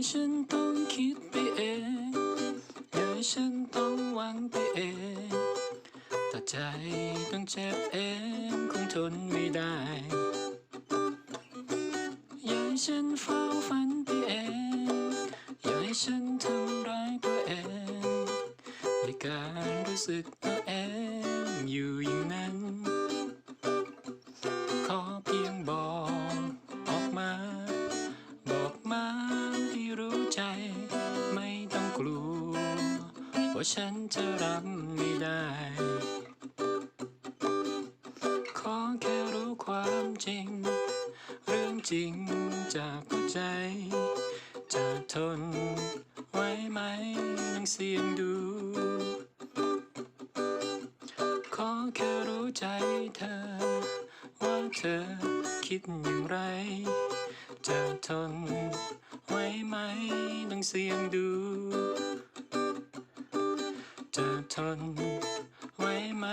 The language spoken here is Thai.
ให้ฉันต้องคิดไปเองอย่าให้ฉันต้องหวังไปเองแต่ใจต้องเจ็บเองคงทนไม่ได้อย่าฉันเฝ้าฝันไปเองอย่าให้ฉันทำร้ายตัวเองด้วยการรู้สึกตัวเองอยู่อย่างนั้น ว่าฉันจะรับไม่ได้ ขอแค่รู้ความจริง เรื่องจริงจากหัวใจ จะทนไว้ไหมต้องเสียงดู ขอแค่รู้ใจเธอ ว่าเธอคิดอย่างไร จะทนไว้ไหมต้องเสียงดู จะทนไว้ไหม